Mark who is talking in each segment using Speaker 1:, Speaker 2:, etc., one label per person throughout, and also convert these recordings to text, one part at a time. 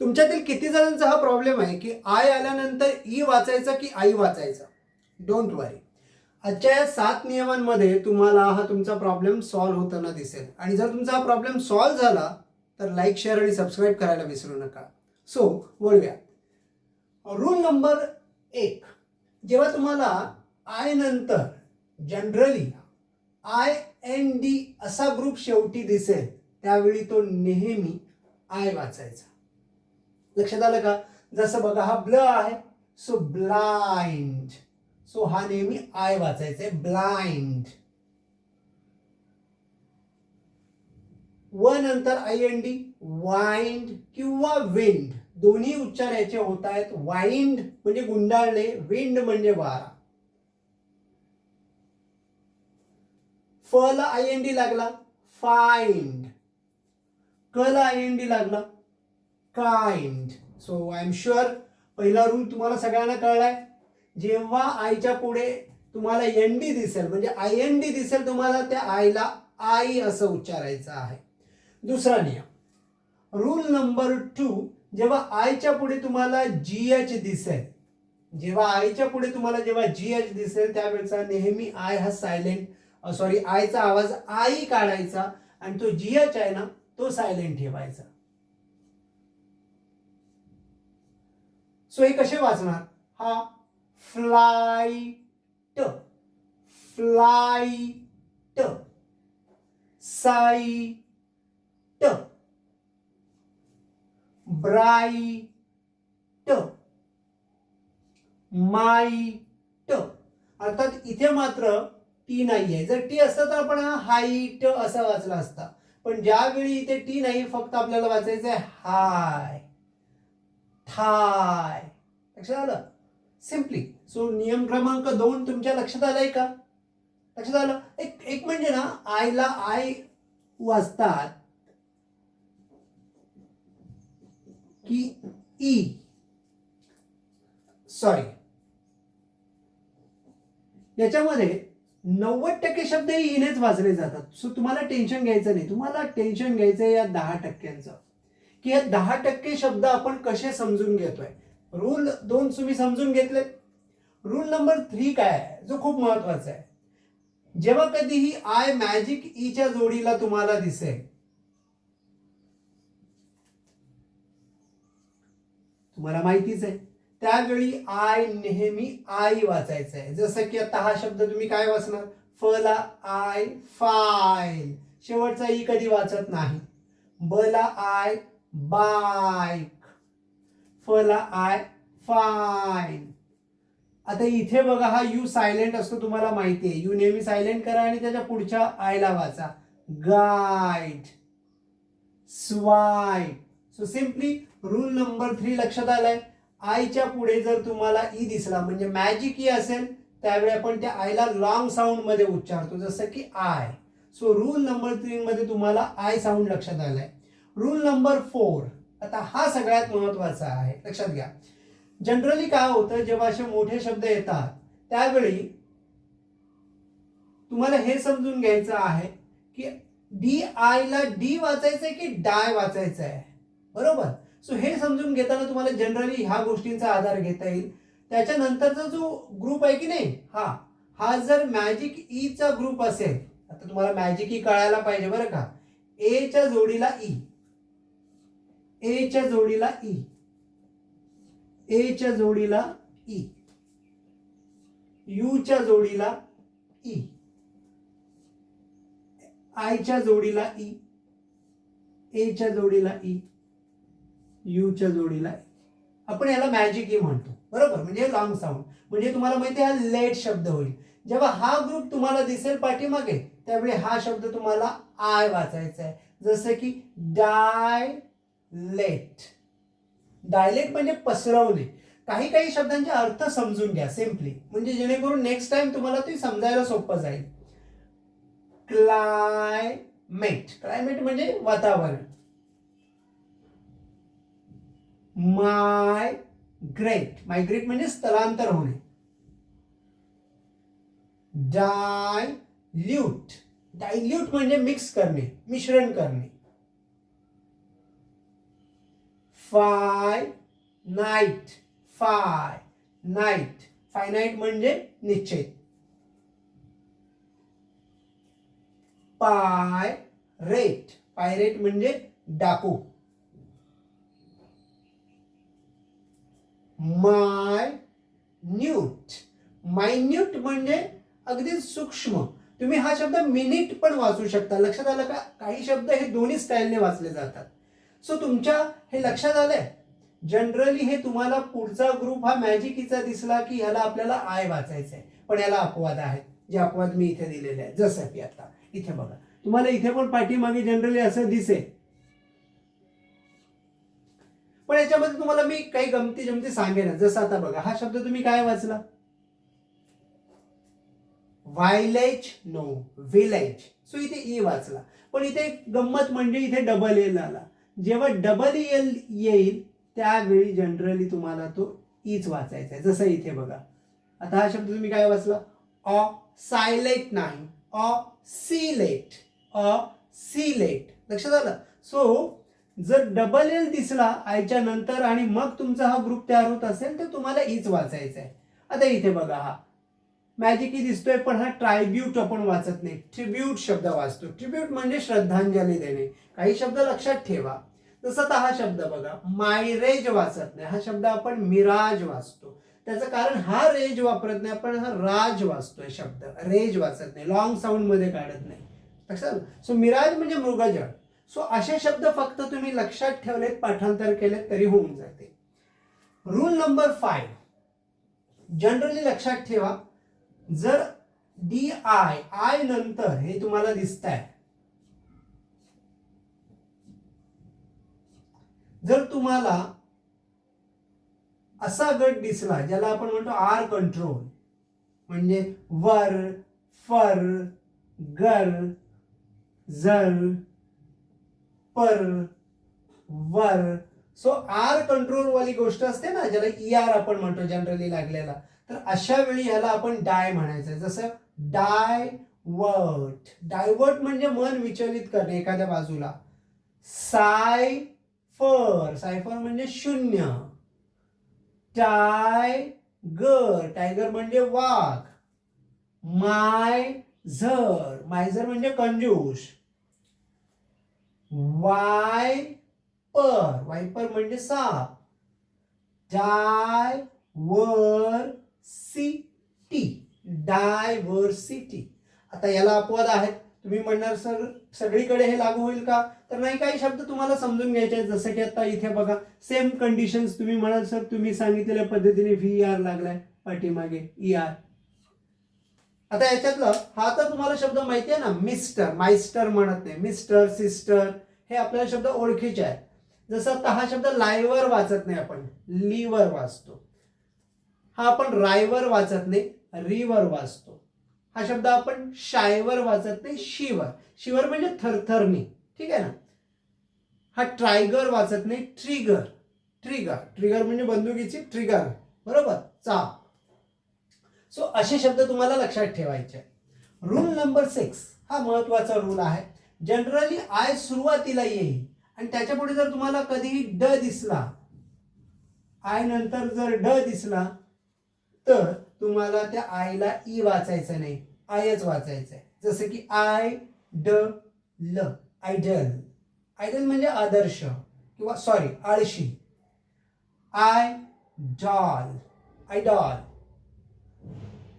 Speaker 1: तुमच्यातील किती जणांचा हा प्रॉब्लेम आहे की आय आल्यानंतर ई वाचायचा की आई वाचायचा? डोंट वरी आजच्या या सात नियमांमध्ये तुम्हाला हा तुमचा प्रॉब्लेम सॉल्व्ह होताना दिसेल. आणि जर तुमचा हा प्रॉब्लेम सॉल्व्ह झाला तर लाईक शेअर आणि सबस्क्राईब करायला विसरू नका. सो वळूया रूल नंबर एक. जेव्हा तुम्हाला आय नंतर जनरली आय एन डी असा ग्रुप शेवटी दिसेल त्यावेळी तो नेहमी आय वाचायचा. लक्षात आलं का? जसं बघा हा ब्ल आहे सो ब्लाइंड. सो हा नेहमी आय वाचायचा आहे ब्लाइंड. व नंतर आय एन डी वाइंड किंवा विंड. दोन्ही उच्चार याचे होत आहेत. वाइंड म्हणजे गुंडाळणे विंड म्हणजे वारा. फ ला आय एन डी लागला फाइंड. क ला आय एन डी लागला kind so I am sure पहिला रूल तुम्हाला सगळ्यांना कळलाय. जेव्हा आईच्या पुढे तुम्हाला एन डी दिसेल म्हणजे आय एन डी दिसेल तुम्हाला त्या आईला आई असं उच्चारायचं आहे. दुसरा नियम. रूल नंबर टू जेव्हा आयच्या पुढे तुम्हाला जी एच दिसेल जेव्हा आईच्या पुढे तुम्हाला जेव्हा जी एच दिसेल त्यावेळेचा नेहमी आय हा सायलेंट सॉरी आयचा आवाज आई काढायचा आणि तो जी एच आहे ना तो सायलेंट ठेवायचा. सो हे कसे वाचणार हा. Flight flight site bright might अर्थात इथे मात्र टी नाही आहे जर टी असतं तर आपण हा हाईट असा वाचला असता. पण ज्यावेळी इथे टी नाही फक्त आपल्याला वाचायचं आहे हाय थाय. लक्षात आलं? सिम्पली सो नियम क्रमांक दोन तुमच्या लक्षात आलाय का? लक्षात आलं? एक एक म्हणजे ना आयला आय वाचतात की ई. सॉरी याच्यामध्ये नव्वद टक्के शब्द हे ईनेच वाचले जातात. सो तुम्हाला टेन्शन घ्यायचं नाही. तुम्हाला टेन्शन घ्यायचं या दहा टक्क्यांचं. की हे दहा टक्के शब्द आपण कसे समजून घेतोय? रूल दोन तुम्ही समजून घेतले रूल नंबर थ्री काय आहे? जो खूप महत्त्वाचा आहे. जेव्हा कधीही आय मॅजिक ईच्या जोडीला तुम्हाला दिसेल. तुम्हाला माहितीच आहे. त्यावेळी आय नेहमी आई वाचायचं आहे जसं की आता हा शब्द तुम्ही काय वाचणार? फला आय फाईल शेवटचा ई कधी वाचत नाही? बला आय बाईक. फला आय फाईन. आता इथे बघा हा यू सायलेंट असतो तुम्हाला माहिती आहे. यू नेहमी सायलेंट करा आणि त्याच्या पुढच्या आय वाचा. Guide. स्वाय. So simply rule number three लक्षात आलाय. आयच्या पुढे जर तुम्हाला ई दिसला म्हणजे मॅजिक ई असेल त्यावेळी आपण त्या आयला लॉंग साऊंडमध्ये उच्चारतो जसं की I. So rule number three मध्ये तुम्हाला आय साऊंड लक्षात आलाय. रूल नंबर फोर आता हा सगळ्यात महत्त्वाचा आहे. लक्षात घ्या. जनरली काय होतं? जेव्हा असे मोठे शब्द येतात त्यावेळी तुम्हाला हे समजून घ्यायचं आहे की डी आय ला डी वाचायचं आहे की डाय वाचायचं आहे बरोबर? सो हे समजून घेताना तुम्हाला जनरली ह्या गोष्टींचा आधार घेता येईल. त्याच्यानंतरचा जो ग्रुप आहे की नाही? हा. हा जर मॅजिक ईचा ग्रुप असेल आता तुम्हाला मॅजिक ई e कळायला पाहिजे बरं का? एच्या जोडीला ई ए च्या जोडीला e. ई च्या जोडीला e. ई यूच्या जोडीला e. ई आयच्या जोडीला ई एच्या जोडीला ई यूच्या जोडीला ई आपण याला मॅजिक ई म्हणतो. बरोबर? म्हणजे लॉंग साऊंड म्हणजे तुम्हाला माहिती आहे हा लेट शब्द होईल. जेव्हा हा ग्रुप तुम्हाला दिसेल पाठीमागे त्यावेळी हा शब्द तुम्हाला आय वाचायचा आहे. जसं की डाय लेट. डायलेट म्हणजे पसरवणे. काही काही शब्दांचे अर्थ समजून घ्या सिम्पली. म्हणजे जेणेकरून नेक्स्ट टाइम तुम्हाला ते समजायला सोपं जाईल. क्लायमेट क्लायमेट म्हणजे वातावरण. माय ग्रेट मायग्रेट म्हणजे स्थलांतर होणे. डायल्यूट डायल्यूट म्हणजे मिक्स करणे मिश्रण करणे. Fi night fi night finite म्हणजे निश्चित. पाय रेट पायरेट म्हणजे डाकू. माय न्यूट मायन्यूट म्हणजे अगदी सूक्ष्म. तुम्ही हा शब्द मिनिट पण वाचू शकता. लक्षात आलं का? काही शब्द हे दोन्ही स्टाईलने वाचले जातात. सो तुमच्या हे लक्षात आलंय? जनरली हे तुम्हाला पुढचा ग्रुप हा मॅजिकीचा दिसला की ह्याला आपल्याला आय वाचायचं आहे पण याला अपवाद आहेत. जे अपवाद मी इथे दिलेले आहेत. जसं की आता. इथे बघा. तुम्हाला इथे पण पाठीमागे जनरली असं दिसेल. पण याच्यामध्ये तुम्हाला मी काही गमती जमती सांगेन. जसं आता बघा. हा शब्द तुम्ही काय वाचला? व्हायलेज नो विलेज सो इथे ई वाचला. पण इथे एक गंमत म्हणजे इथे डबल एल आला. जेव्हा डबल एल येईल त्यावेळी जनरली तुम्हाला तो ईच वाचायचा आहे. जसं इथे बघा. आता हा शब्द तुम्ही काय वाचला? ऑ सायलेट नाही. ऑ सिलेट ऑ सिलेट लक्षात आलं? सो जर डबल एल दिसला आयच्या नंतर आणि मग तुमचा हा ग्रुप तयार होत असेल तर तुम्हाला ईच वाचायचा आहे. आता इथे बघा हा. मॅजिकी दिसतोय पण हा ट्रायब्यूट आपण वाचत नाही. ट्रिब्यूट शब्द वाचतो. ट्रिब्यूट म्हणजे श्रद्धांजली देणे. काही शब्द लक्षात ठेवा. जसं आता हा शब्द बघा मायरेज वाचत नाही. हा शब्द आपण मिराज वाचतो. त्याचं कारण हा रेज वापरत नाही आपण हा राज वाचतोय शब्द. रेज वाचत नाही. लॉंग साऊंडमध्ये काढत नाही. लक्षात सो मिराज म्हणजे मृगजळ. सो असे शब्द फक्त तुम्ही लक्षात ठेवलेत पाठांतर केलेत तरी होऊन जाते. रूल नंबर फाय जनरली लक्षात ठेवा जर डी आय आय नंतर हे तुम्हाला दिसत आहे जर तुम्हाला असा गट दिसला ज्याला आपण म्हणतो आर कंट्रोल म्हणजे वर फर गर जर पर वर. सो आर कंट्रोल वाली गोष्ट असते ना ज्याला ई आर आपण म्हणतो जनरली लागलेला. तर अशा वेळी ह्याला आपण डाय म्हणायचं जसं डाय वर्ट डायवर्ट म्हणजे मन विचलित करणे एखाद्या बाजूला. साय फर सायफर म्हणजे शून्य. टायगर टायगर म्हणजे वाघ. माय झर. मायझर म्हणजे कंजूस. वायपर वायपर म्हणजे साप. डाय वर सी टी डायव्हर्सिटी आता याला अपवाद आहेत. तुम्ही म्हणणार सर सगळीकडे हे लागू होईल का? तर नाही काही शब्द तुम्हाला समजून घ्यायचे आहेत. जसं की आता इथे बघा सेम कंडिशन्स तुम्ही म्हणाल सर तुम्ही सांगितलेल्या पद्धतीने व्ही आर लागलाय पाठीमागे ई आर आता याच्यातलं हा तर तुम्हाला शब्द माहिती आहे ना मिस्टर मायस्टर म्हणत नाही. मिस्टर सिस्टर हे आपल्याला शब्द ओळखीचे आहेत. जसं आता हा शब्द लायवर वाचत नाही आपण लिवर वाचतो. हा आपण रायवर वाचत नाही रिवर वाचतो. हा शब्द आपण शायवर वाचत नाही शिवर. शिवर म्हणजे थरथरणी ठीक आहे ना? हा ट्रायगर वाचत नाही ट्रिगर. ट्रिगर. ट्रिगर म्हणजे बंदुकीची ट्रिगर. बरोबर? चाप सो असे शब्द तुम्हाला लक्षात ठेवायचे रूल नंबर सिक्स हा महत्त्वाचा रूल आहे. जनरली आय सुरुवातीला येईल. आणि त्याच्या पुढे जर तुम्हाला कधीही ड दिसला आय नंतर जर ड दिसला तर तुम्हाला त्या आयला ई वाचायचं नाही आयच वाचायचं आहे जसं की आय ड ल आयडल. आयडल म्हणजे आदर्श किंवा सॉरी आळशी. Idol idol.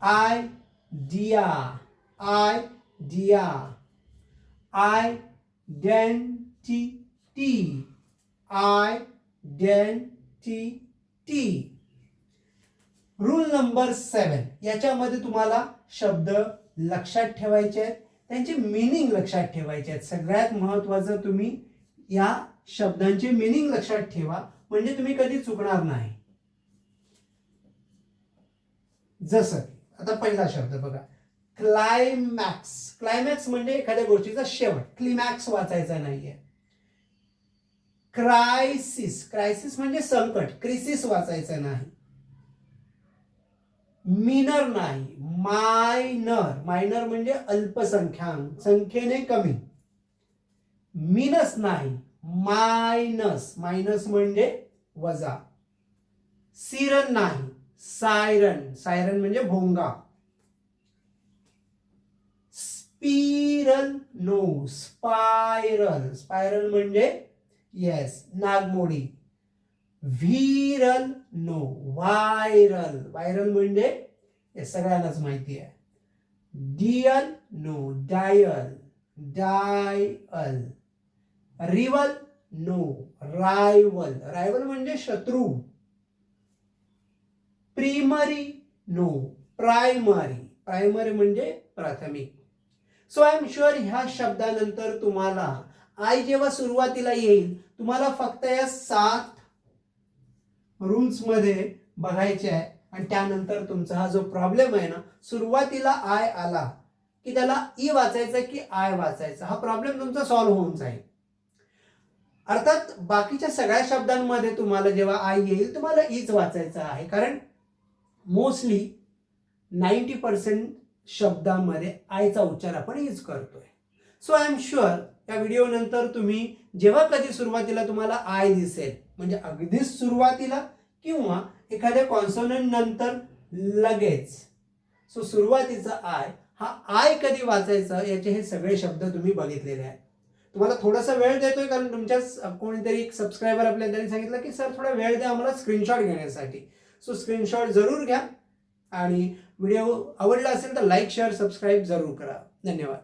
Speaker 1: Idea idea identity identity rule number seven याच्यामध्ये तुम्हाला शब्द लक्षात ठेवायचे आहेत. त्यांचे मिनिंग लक्षात ठेवायचे आहेत. सगळ्यात महत्वाचं तुम्ही या शब्दांचे मिनिंग लक्षात ठेवा. म्हणजे तुम्ही कधी चुकणार नाही. जसं की आता पहिला शब्द बघा. क्लायमॅक्स क्लायमॅक्स म्हणजे एखाद्या गोष्टीचा शेवट. क्लिमॅक्स वाचायचा नाहीये. क्रायसिस क्रायसिस म्हणजे संकट. क्रिसिस वाचायचं नाही. मिनर नाही मायनर मायनर म्हणजे अल्पसंख्याक संख्येने कमी. मिनस नाही मायनस मायनस म्हणजे वजा. सिरन नाही सायरन सायरन म्हणजे भोंगा. स्पिरल नो स्पायरल स्पायरल म्हणजे येस नागमोडी. व्हिरल नो व्हायरल व्हायरल म्हणजे हे सगळ्यांनाच माहिती आहे. Dial no dial dial rival no rival rival म्हणजे शत्रू. प्रिमरी नो प्रायमरी प्रायमरी म्हणजे प्राथमिक. सो आय एम शुअर ह्या शब्दानंतर तुम्हाला आय जेव्हा सुरुवातीला येईल तुम्हाला फक्त या सात रूल्समध्ये बघायचे आहे. आणि त्यानंतर तुमचा हा जो प्रॉब्लेम आहे ना सुरुवातीला आय आला की त्याला e ई वाचायचा की आय वाचायचा. हा प्रॉब्लेम तुमचा सॉल्व्ह होऊन जाईल. अर्थात बाकीच्या सगळ्या शब्दांमध्ये तुम्हाला जेव्हा आय येईल तुम्हाला ईच वाचायचं आहे. कारण मोस्टली नाईंटी पर्सेंट शब्दांमध्ये आयचा उच्चार आपण ईच करतोय. सो आय एम शुअर या व्हिडिओ नंतर तुम्ही जेव्हा कधी सुरुवातीला तुम्हाला आय दिसेल म्हणजे अगदीच सुरुवातीला किंवा एखाद्या कॉन्सोनंट नंतर लगेच. सो सुरुवातीचा आय हा आय कधी वाचायचा याचे हे सगळे शब्द तुम्ही बघितलेले आहेत. तुम्हाला थोडासा वेळ देतोय कारण तुमच्या कोणीतरी एक सबस्क्रायबर आपल्याला त्यांनी सांगितलं की सर थोडा वेळ द्या आम्हाला स्क्रीनशॉट घेण्यासाठी. सो स्क्रीनशॉट जरूर घ्या. आणि व्हिडिओ आवडला असेल तर लाईक शेअर सबस्क्राईब जरूर करा. धन्यवाद.